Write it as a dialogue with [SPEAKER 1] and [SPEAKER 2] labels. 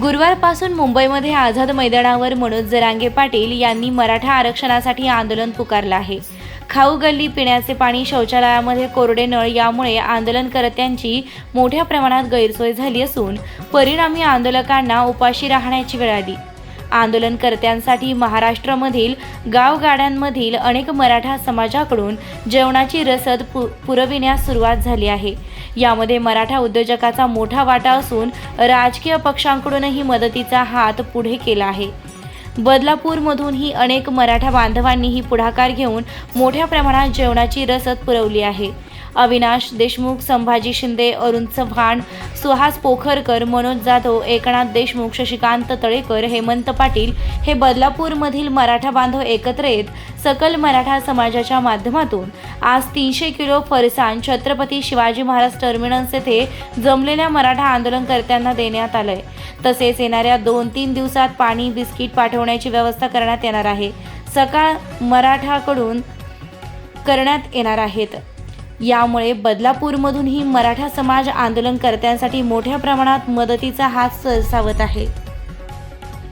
[SPEAKER 1] गुरुवारपासून मुंबईमध्ये आझाद मैदानावर मनोज जरांगे पाटील यांनी मराठा आरक्षणासाठी आंदोलन पुकारलं आहे. खाऊ गल्ली पिण्याचे पाणी शौचालयामध्ये कोरडे नळ यामुळे आंदोलनकर्त्यांची मोठ्या प्रमाणात गैरसोय झाली असून परिणामी आंदोलकांना उपाशी राहण्याची वेळ आली. आंदोलनकर्त्यांसाठी महाराष्ट्रामधील गावगाड्यांमधील अनेक मराठा समाजाकडून जेवणाची रसद पु पुरविण्यास सुरुवात झाली आहे. यामध्ये मराठा उद्योजकाचा मोठा वाटा असून राजकीय पक्षांकडूनही मदतीचा हात पुढे केला आहे. बदलापूरमधूनही अनेक मराठा बांधवांनीही पुढाकार घेऊन मोठ्या प्रमाणात जेवणाची रसद पुरवली आहे. अविनाश देशमुख संभाजी शिंदे अरुण चव्हाण सुहास पोखरकर मनोज जाधव एकनाथ देशमुख शशिकांत तळेकर हेमंत पाटील हे बदलापूरमधील मराठा बांधव एकत्र येत सकल मराठा समाजाच्या माध्यमातून आज तीनशे किलो फरसाण छत्रपती शिवाजी महाराज टर्मिनस येथे जमलेल्या मराठा आंदोलनकर्त्यांना देण्यात आलंय. तसेच येणाऱ्या दोन तीन दिवसात पाणी बिस्किट पाठवण्याची व्यवस्था करण्यात येणार आहे. सकाळ मराठाकडून करण्यात येणार आहेत. यामुळे बदलापूरमधूनही मराठा समाज आंदोलनकर्त्यांसाठी मोठ्या प्रमाणात मदतीचा हात सरसावत आहे.